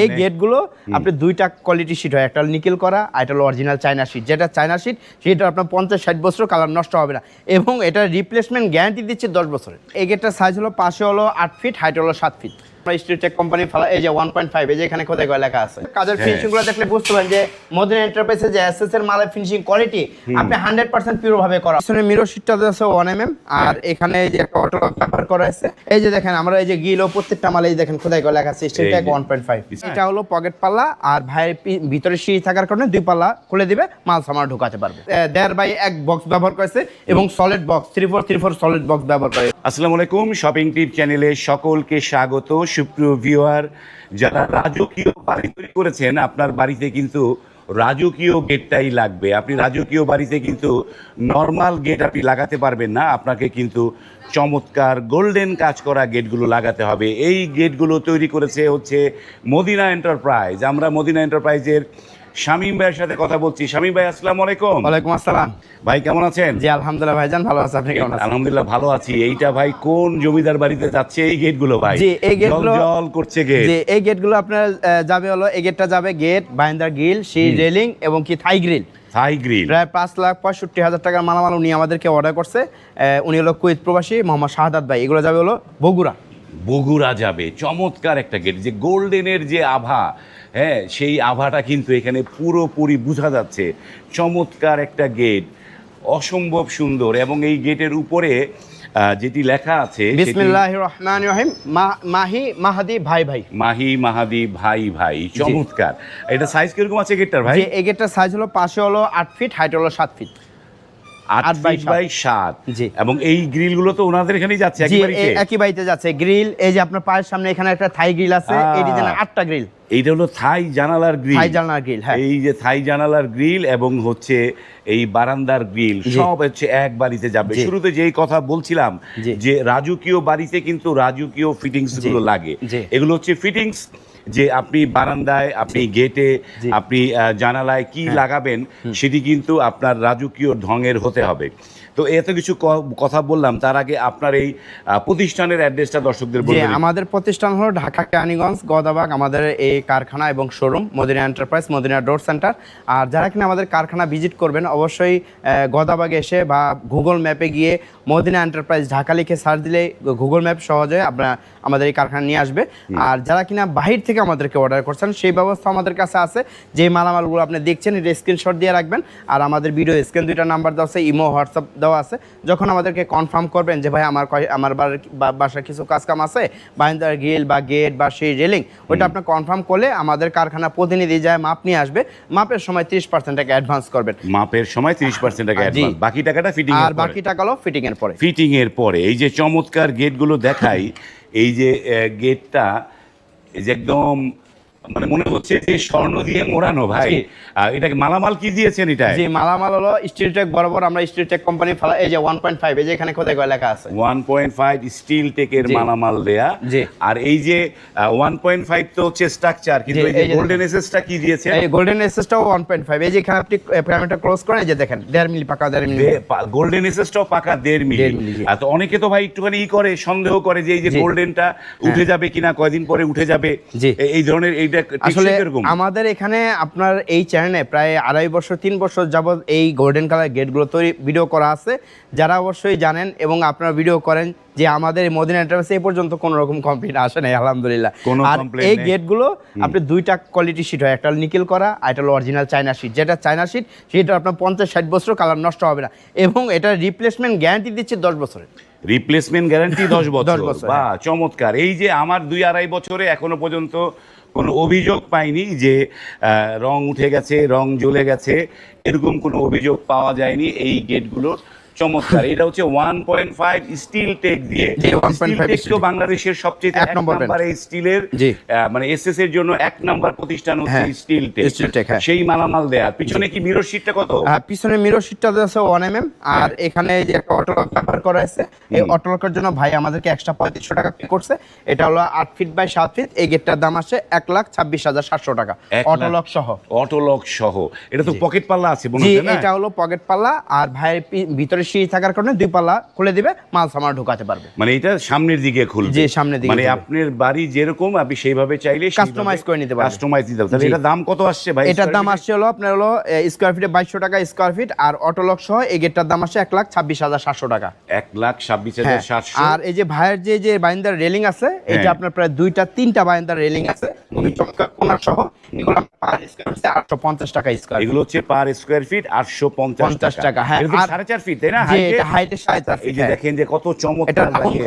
এই গেটগুলো আপনি দুইটা কোয়ালিটি শিট হয় একটা নিকেল করা আর একটা হলো অরিজিনাল চায়না শিট যেটা চায়না শিট সেটা আপনার পঞ্চাশ ষাট বছর কালার নষ্ট হবে না। এবং এটা রিপ্লেসমেন্ট গ্যারান্টি দিচ্ছে দশ বছরের এই গেটটার সাইজ হলো পাশে হলো আট ফিট হাইট হলো সাত ফিট স্ট্রিটেক কোম্পানি ফেলা এই যে ওয়ান পয়েন্ট ফাইভ এই যে এখানে কোথায় কোথায় লেখা আছে। কাজের হ্যাঁ। ফিনিশিংগুলো দেখলে বুঝতে পারেন যে মদিনা এন্টারপ্রাইজের যে এসএস এর মালের ফিনিশিং কোয়ালিটি আপনি হান্ড্রেড পার্সেন্ট পিওর ভাবে করা। পিছনে মিরর শিটটা আছে ওয়ান এম এম আর এখানে এই যে একটা অটো ব্যবহার করা আছে। এই যে দেখেন আমরা এই যে গিলো প্রত্যেকটা মালে এই দেখেন কোথায় কোথায় লেখা আছে স্ট্রিটেক ওয়ান পয়েন্ট ফাইভ এটা হলো পকেট পাল্লা আর ভাইয়ের ভিতরে সিঁড়ি থাকার কারণে দুই পাল্লা খুলে দিবে মাল সামার ঢুকাতে পারবে। দেড় বাই এক বক্স ব্যবহার করেছে এবং solid box three four three four solid box ব্যবহার করে আসসালামু আলাইকুম শপিং টিপ চ্যানেলে সকলকে স্বাগত। সুপ্রিয় ভিওয়ার যারা রাজকীয় বাড়ি তৈরি করেছেন, আপনার বাড়িতে কিন্তু রাজকীয় গেটটাই লাগবে। আপনি রাজকীয় বাড়িতে কিন্তু নর্মাল গেট আপনি লাগাতে পারবেন না। আপনাকে কিন্তু চমৎকার গোল্ডেন কাজ করা গেটগুলো লাগাতে হবে। এই গেটগুলো তৈরি করেছে হচ্ছে মদিনা এন্টারপ্রাইজ আমরা মদিনা এন্টারপ্রাইজের শামীম ভাইয়ের সাথে কথা বলছি। শামীম ভাই আসসালামু আলাইকুম। ওয়ালাইকুম আসসালাম। ভাই কেমন আছেন? জি আলহামদুলিল্লাহ ভাইজান ভালো আছে। আপনি কেমন আছেন? আলহামদুলিল্লাহ ভালো আছি। এইটা ভাই কোন জমিদার বাড়িতে যাচ্ছে? এই গেটগুলো ভাই। জি, এই গেটগুলো- জল করছে গেট। যে এই গেটগুলো আপনার যাবে হলো এই গেটটা যাবে গেট বাইন্দার গ্রিল সেই রেলিং এবং কি থাই গ্রিল। থাই গ্রিল। প্রায় পাঁচ লাখ পঁয়ষট্টি হাজার টাকার মালামাল উনি আমাদেরকে অর্ডার করছে। উনি হলো কুয়েত প্রবাসী মোহাম্মদ শাহাদাত ভাই। এগুলো যাবে হলো বগুড়া। বগুড়া যাবে। চমৎকার একটা গেট। যে গোল্ডেনের যে আভা হ্যাঁ সেই আভাটা কিন্তু এখানে পুরোপুরি বোঝা যাচ্ছে। চমৎকার একটা গেট অসম্ভব সুন্দর এবং এই গেটের উপরে আহ, যেটি লেখা আছে মাহি মাহাদি ভাই ভাই। মাহি মাহাদি ভাই ভাই চমৎকার। এটা সাইজ কীরকম আছে গেটটার ভাই? এই গেটটার সাইজ হলো পাশে হলো আট ফিট হাইট হলো সাত ফিট আট বাই সাত। জি। এবং এই গ্রিলগুলো তো ওনাদের এখানেই যাচ্ছে একই বাড়িতে? যাচ্ছে। গ্রিল এই যে আপনার পায়ের সামনে এখানে একটা থাই গ্রিল আছে আহ। এই ডিজাইনে আটটা গ্রিল। এইটা হলো থাই জানালার গ্রিল। থাই জানলার গ্রিল হ্যাঁ। এই যে থাই জানালার গ্রিল এবং হচ্ছে এই বারান্দার গ্রিল সব হচ্ছে এক বাড়িতে যাবে। শুরুতে যেই কথা বলছিলাম যে রাজকীয় বাড়িতে কিন্তু রাজকীয় ফিটিংসগুলো লাগে। এগুলো হচ্ছে ফিটিংস যে আপনি বারান্দায় আপনি গেটে হ্যাঁ। আপনি জানালায় কি লাগাবেন সেটি কিন্তু আপনার রাজকীয় ঢঙের হতে হবে। তো এত কিছু কথা বললাম তার আগে আপনার এই প্রতিষ্ঠানের অ্যাড্রেসটা দর্শকদের বলবেন আমাদের প্রতিষ্ঠান হলো ঢাকা কেরানীগঞ্জ গদাবাগ আমাদের এই কারখানা এবং showroom Madina enterprise Madina door centre. আর যারা কিনা আমাদের কারখানা ভিজিট করবেন অবশ্যই গদাবাগে এসে বা গুগল ম্যাপে গিয়ে মদিনা এন্টারপ্রাইজ ঢাকা লিখে সার্চ দিলে গুগল ম্যাপ সহজে আপনার আমাদের এই কারখানা নিয়ে আসবে। আর যারা কিনা বাহির থেকে আমাদেরকে অর্ডার করছেন সেই ব্যবস্থা আমাদের কাছে আছে। যে মালামালগুলো আপনি দেখছেন এটা স্ক্রিনশট দিয়ে রাখবেন। আর আমাদের ভিডিও স্ক্রিন দুইটা নাম্বার দেওয়া আছে ইমো হোয়াটসঅ্যাপ দেওয়া আছে। যখন আমাদেরকে কনফার্ম করবেন যে ভাই আমার আমার বাড়ির বা- বাসায় কিছু কাজ কাম আছে বাইন্দার গ্রিল বা গেট বা সেই রেলিং ওইটা আপনি কনফার্ম করলে আমাদের কারখানা প্রতিনিধি যায় মাপ নিয়ে আসবে। মাপের সময় তিরিশ পার্সেন্ট টাকা অ্যাডভান্স করবেন। মাপের সময় তিরিশ পার্সেন্ট টাকা বাকি টাকাটা ফিটিং আর বাকি টাকা হলো ফিটিং এর পরে। ফিটিং এর পরে এই যে চমৎকার গেটগুলো দেখাই এই যে গেটটা যে একদম মানে মনে হচ্ছে যে স্বর্ণ দিয়ে মোড়ানো ভাই। এটাকে মালামাল কি দিয়েছেন এটায়? যে মালামাল হলো স্টিল টেক বরাবর আমরা স্টিল টেক কোম্পানি ফেলা এই যে ওয়ান পয়েন্ট ফাইভ এই যে এখানে কোথায় কোথায় লেখা আছে? ওয়ান পয়েন্ট ফাইভ স্টিল টেকের মালামাল দেয়া। আর এই যে ওয়ান পয়েন্ট ফাইভ তো হচ্ছে স্ট্রাকচার কিন্তু এই যে গোল্ডেন এসএসটা কি দিয়েছে এই গোল্ডেন এসএসটাও ওয়ান পয়েন্ট ফাইভ। এই যে এখানে আপনি প্যারামিটার ক্লোজ করেন এই যে দেখেন দেড় মিলি পাকা দেড় মিলি। গোল্ডেন এসএসটাও পাকা দেড় মিলি। আর তো অনেকে তো ভাই একটুখানি ই করে সন্দেহ করে যে এই যে। গোল্ডেনটা উঠে যাবে কিনা কয়দিন পরে উঠে যাবে। এই ধরনের এই আসলে আমাদের এখানে আপনার এই চ্যানেলে প্রায় আড়াই বছর তিন বছর যাবৎ এই গোল্ডেন কালার গেটগুলো তৈরি ভিডিও করা আছে। যারা অবশ্যই জানেন এবং আপনারা ভিডিও করেন যে আমাদের মদিনা এন্টারপ্রাইজ এই পর্যন্ত কোনো রকম কমপ্লেন আসে নাই আলহামদুলিল্লাহ। আর এই গেটগুলো আপনি দুইটা কোয়ালিটি শিট হয় একটা নিকেল করা আর একটা অরিজিনাল চায়না শিট যেটা চায়না শিট সেটা আপনার পঞ্চাশ ষাট বছর কালার নষ্ট হবে না। এবং এটা রিপ্লেসমেন্ট গ্যারান্টি দিচ্ছে দশ বছরের। রিপ্লেসমেন্ট গ্যারান্টি দশ বছর। বা চমৎকার। এই যে আমার দুই আড়াই বছরে এখনও পর্যন্ত কোনো অভিযোগ পাইনি যে আহ, রং উঠে গেছে রং জ্বলে গেছে এরকম কোনো অভিযোগ পাওয়া যায়নি এই গেটগুলোর চমৎকার। এটা হচ্ছে one point five steel tech দিয়ে। জি, 1.5 স্টিল টেক তো বাংলাদেশের সবচেয়ে এক নম্বর স্টিলের মানে এসএস এর জন্য এক নাম্বার প্রতিষ্ঠান হচ্ছে হ্যাঁ, স্টিল টেক Steel Tech, হ্যাঁ। সেই মালামাল দেয়া। পিছনে কি মিরর শিটটা কত? পিছনে মিরর শিটটা আছে ওয়ান এম এম আর এখানে যে একটা অটোলক ব্যবহার করা আছে এই অটোলকের জন্য ভাই আমাদেরকে এক্সট্রা পঁয়ত্রিশশো টাকা পে করছে। এটা হলো আট ফিট বাই সাত ফিট এই গেটটার দাম আসে এক লাখ ছাব্বিশ হাজার সাতশো টাকা। অটোলক সহ। অটোলক সহ। এটা তো পকেট পাল্লা আছে এটা হলো পকেট পাল্লা। আর ভাইয়ের পি- সিঁড়ি থাকার কারণে দুই পাল্লা খুলে দিবে মাল সামার ঢোকাতে পারবে। মানে এটা সামনের দিকে খুলবে। জি, সামনের দিকে মানে আপনার বাড়ি যেরকম আপনি সেইভাবে চাইলে Customize করে নিতে পারবেন। কাস্টমাইজ দিতে পারবেন। তাহলে এটা দাম কত আসছে ভাই? এটার দাম আসছে হলো আপনার হলো স্কোয়ার ফিটে বাইশশো টাকা স্কোয়ার ফিট আর অটোলক সহ এই গেটটার দাম আসছে এক লাখ ছাব্বিশ হাজার সাতশো টাকা। feet? এক লাখ ছাব্বিশ হ্যাঁ, হাজার সাতশো? আর এই যে ভাইয়ের যে যে বাইন্দার রেলিং আছে এটা হ্যাঁ। আপনার প্রায় দুইটা তিনটা বাইন্দার রেলিং আছে খুবই চমৎকার কোনার সহ এগুলো পার স্কোয়ার আটশো পঞ্চাশ টাকা স্কোয়ার এগুলো হচ্ছে পার স্কোয়ার ফিট আটশো পঞ্চাশ টাকা, হ্যাঁ, এটা তো আর- সাড়ে চার ফিট তাই না হাইটের সাড়ে চার এই যে হ্যাঁ। দেখেন যে কত চমৎকার লাগে।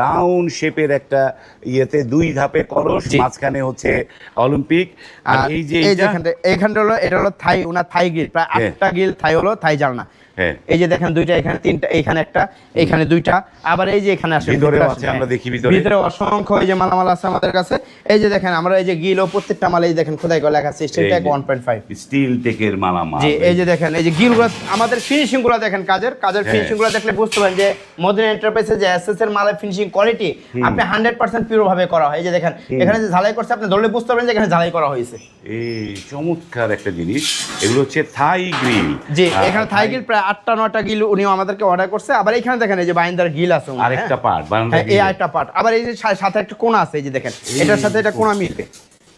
রাউন্ড শেপের একটা ইয়েতে দুই ধাপে কলস মাঝখানে হচ্ছে অলিম্পিক আর এই যে এইখানটা এইখানটা হলো এটা হলো থাই ওনার থাই গিল প্রায় হ্যাঁ। আটটা গিল থাই হলো থাই জালনা। হ্যাঁ এই যে দেখেন দুইটা এখানে তিনটা এখানে একটা এখানে দুইটা। আবার এই যে এখানে আসে ভিতরে আছে, আমরা হ্যাঁ। দেখি ভিতরে। ভিতরে অসংখ্য এই যে মালামাল আছে আমাদের কাছে। এই যে দেখেন আমরা এই যে গিল ও প্রত্যেকটা মালে এই দেখেন খোদাই করে লেখা আছে স্টিল পয়েন্ট ফাইভ স্টিল টেকের মালামাল। জি এই যে দেখেন এই যে গিলগুলো আমাদের ফিনিশিংগুলো দেখেন কাজের। কাজের হ্যাঁ। ফিনিশিংগুলো দেখলে বুঝতে পারেন যে মডার্ন এন্টারপ্রাইজে যে এসএস এর মালের ফিনিশিং কোয়ালিটি আপনি হান্ড্রেড পার্সেন্ট পিওর ভাবে করা হয়। এই যে দেখেন এখানে যে ঝালাই করছে আপনি ধরলে বুঝতে পারবেন যে এখানে ঝালাই করা হয়েছে। এই চমৎকার একটা জিনিস এগুলো হচ্ছে থাই গ্রিল জি এখানে থাই গিল প্রায় আটটা নটা গিল উনি আমাদেরকে অর্ডার করছে আবার এখানে দেখেন এই যে বাইন্দার গিল আছে আরেকটা? পার্ট এই। আরেকটা পার্ট আবার এই যে সাথে একটা কোণা আছে এই যে দেখেন এটার সাথে এটা কোণা মিলবে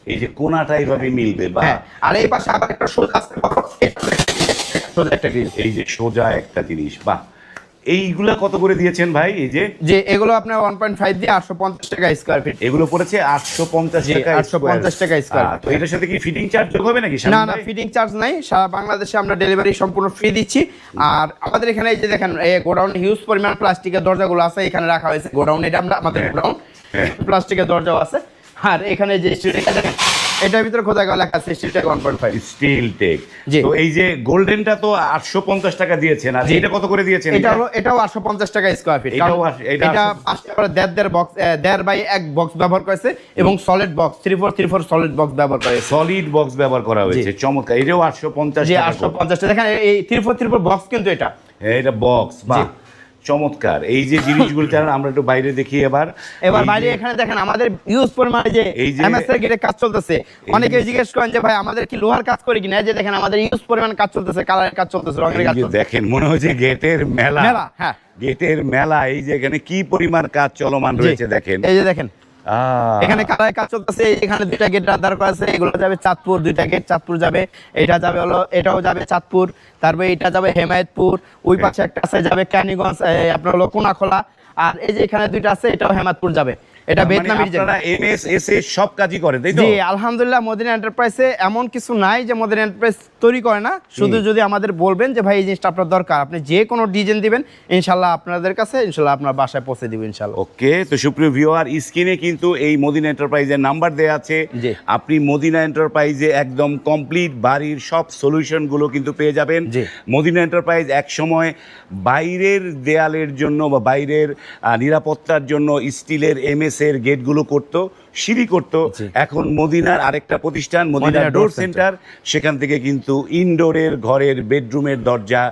এই যে কোনাটা এইভাবে মিলবে বা হ্যাঁ আর এই পাশে আবার একটা সোজা আছে সোজা একটা গিল এই যে সোজা একটা জিনিস বাহ এইগুলা কত করে দিয়েছেন ভাই? এই যে যে এগুলো আপনার ওয়ান পয়েন্ট ফাইভ দিয়ে আটশো পঞ্চাশ টাকা স্কোয়ার ফিট এগুলো পড়েছে আটশো পঞ্চাশ জি, টাকা 850 টাকা square আহ, তো এটার সাথে কি ফিটিং চার্জ যোগ হবে নাকি? না না ফিটিং চার্জ নাই। সারা বাংলাদেশে আমরা ডেলিভারি সম্পূর্ণ ফ্রি দিচ্ছি। আর আমাদের এখানে এই যে দেখেন গোডাউন হিউজ পরিমাণ প্লাস্টিকের দরজাগুলো আছে এখানে রাখা হয়েছে। গোডাউন এটা আমরা আমাদের গোডাউন। হ্যাঁ। প্লাস্টিকের দরজাও আছে। আর এখানে যে দেখেন এটার ভিতরে খোদা গেল লেখা আছে one point five steel tech তো এই যে গোল্ডেনটা তো আটশো পঞ্চাশ টাকা দিয়েছেন আর এটা কত করে দিয়েছেন এটা এটাও আটশো পঞ্চাশ টাকা স্কোয়ার ফিট এটাও এটা আটশো- করে দেড় দেড় বক্স দেড় বাই এক বক্স ব্যবহার করেছে এবং solid box three four three four solid box ব্যবহার করেছে। সলিড বক্স ব্যবহার করা হয়েছে। চমৎকার। এটাও আটশো পঞ্চাশ যে টাকা আটশো করে। পঞ্চাশটা দেখেন এই three four three four box কিন্তু এটা। হ্যাঁ, এটা বক্স বা চমৎকার। এই যে জিনিসগুলো জানেন আমরা একটু বাইরে দেখি এবার। এবার বাইরে এখানে দেখেন আমাদের ইউজ পরিমাণে যে এই যে- এমএস এর গেটে কাজ চলতেছে। অনেকে জিজ্ঞেস করেন যে ভাই আমাদের কি লোহার কাজ করে কিনা? যে দেখেন আমাদের ইউজ পরিমাণ কাজ চলতেছে কালারের কাজ চলতেছে রঙের কাজ দেখেন মনে হচ্ছে গেটের মেলা। মেলা, হ্যাঁ। গেটের মেলা এই যে এখানে কি পরিমাণ কাজ চলমান রয়েছে দেখেন। এই যে দেখেন এখানে কালাই কাজ চলতেছে এখানে দুইটা গেট রাদার করা আছে এগুলো যাবে চাঁদপুর দুইটা গেট চাঁদপুর যাবে এটা যাবে হলো এটাও যাবে চাঁদপুর তারপরে এটা যাবে হেমায়তপুর ওই হ্যাঁ। পাশে একটা আছে যাবে ক্যানিগঞ্জ আপনার হলো কোনাখোলা আর এই যে এখানে দুইটা আছে এটাও হেমায়তপুর যাবে এটা মানে ভিয়েতনামি আপনারা এমএস এস এস সব কাজই করেন তাই তো? জি আলহামদুলিল্লাহ মদিনা এন্টারপ্রাইজে এমন কিছু নাই যে মদিনা এন্টারপ্রাইজ তৈরি করে না। শুধু যদি আমাদের বলবেন যে ভাই এই জিনিসটা আপনার দরকার। আপনি যে কোনো ডিজাইন দিবেন ইনশাল্লাহ আপনাদের কাছে ইনশাল্লাহ আপনার বাসায় পৌঁছে দিব ইনশাল্লাহ। ওকে তো সুপ্রিয় ভিউয়ার স্ক্রিনে কিন্তু এই মদিনা এন্টারপ্রাইজের নাম্বার দেয়া আছে। আপনি মদিনা এন্টারপ্রাইজে একদম কমপ্লিট বাড়ির সব সলিউশনগুলো কিন্তু পেয়ে যাবেন। মদিনা এন্টারপ্রাইজ এক সময় বাইরের দেয়ালের জন্য বা বাইরের নিরাপত্তার জন্য স্টিলের এমএস এর গেটগুলো করতো সিঁড়ি করতো। এখন মদিনার আরেকটা প্রতিষ্ঠান মদিনা মদিনা ডোর সেন্টার সেখান থেকে কিন্তু ইনডোরের ঘরের বেডরুমের দরজা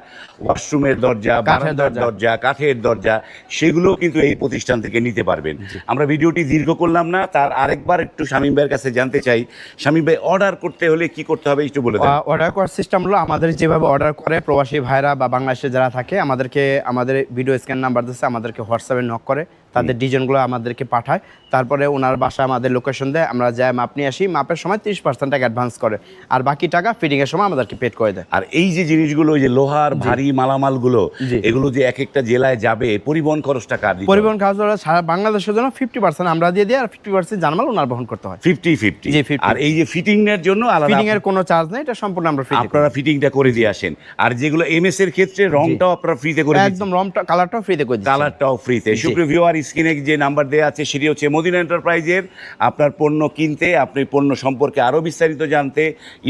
ওয়াশরুমের দরজা বারান্দার দরজা। কাঠের দরজা সেগুলো কিন্তু এই প্রতিষ্ঠান থেকে নিতে পারবেন। আমরা ভিডিওটি দীর্ঘ করলাম না তার আরেকবার একটু শামীম ভাইয়ের কাছে জানতে চাই। শামীম ভাই অর্ডার করতে হলে কি করতে হবে একটু বলে অর্ডার করার সিস্টেম হলো আমাদের যেভাবে অর্ডার করে প্রবাসী ভাইরা বা বাংলাদেশে যারা থাকে আমাদেরকে আমাদের ভিডিও স্ক্যান নাম্বার দিচ্ছে আমাদেরকে হোয়াটসঅ্যাপে নক করে। তাদের ডিজাইনগুলো আমাদেরকে পাঠায়। তারপরে ওনার বাসা আমাদের লোকেশন দেয় আমরা যাই মাপ নিয়ে আসি মাপের সময় তিরিশ পার্সেন্ট টাকা অ্যাডভান্স করে। আর বাকি টাকা ফিটিংয়ের সময় আমাদেরকে পেড করে দেয়। আর এই যে জিনিসগুলো যে লোহার ভারী মালামালগুলো এগুলো যে এক একটা জেলায় যাবে পরিবহন খরচটা কার পরিবহন দাওয়া সারা বাংলাদেশের জন্য ফিফটি পার্সেন্ট আমরা দিয়ে দিই আর ফিফটি পার্সেন্ট জানমাল ওনার বহন করতে হয়। Fifty fifty. জি, 50 আর এই যে ফিটিং এর জন্য আলাদা ফিটিং এর কোনো চার্জ নেই এটা সম্পূর্ণ আমরা ফ্রি আপনারা ফিটিংটা করে দিয়ে আসেন। আর যেগুলো এমএস এর ক্ষেত্রে রংটাও আপনারা ফ্রিতে করে একদম রমটা কালারটাও ফ্রিতে করে কালারটাও ফ্রিতে সুপ্রিয় ভিউয়ার স্ক্রিনে যে নাম্বার দেওয়া আছে, সেটি হচ্ছে মদিনা এন্টারপ্রাইজের। আপনার পণ্য কিনতে, আপনি পণ্য সম্পর্কে আরও বিস্তারিত জানতে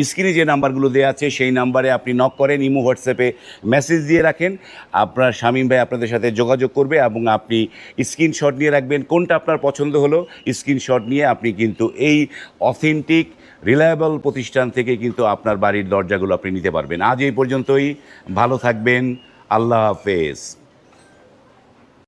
স্ক্রিনে যে নাম্বারগুলো দেওয়া আছে, সেই নাম্বারে আপনি নক করেন, ইমো, হোয়াটসঅ্যাপে মেসেজ দিয়ে রাখেন। আপনার শামীম ভাই আপনাদের সাথে যোগাযোগ করবে এবং আপনি স্ক্রিনশট নিয়ে রাখবেন। কোনটা আপনার পছন্দ হলো স্ক্রিনশট নিয়ে আপনি কিন্তু এই অথেন্টিক রিলায়েবল প্রতিষ্ঠান থেকে কিন্তু আপনার বাড়ির দরজাগুলো আপনি নিতে পারবেন। আজ এই পর্যন্তই। ভালো থাকবেন। আল্লাহ হাফেজ।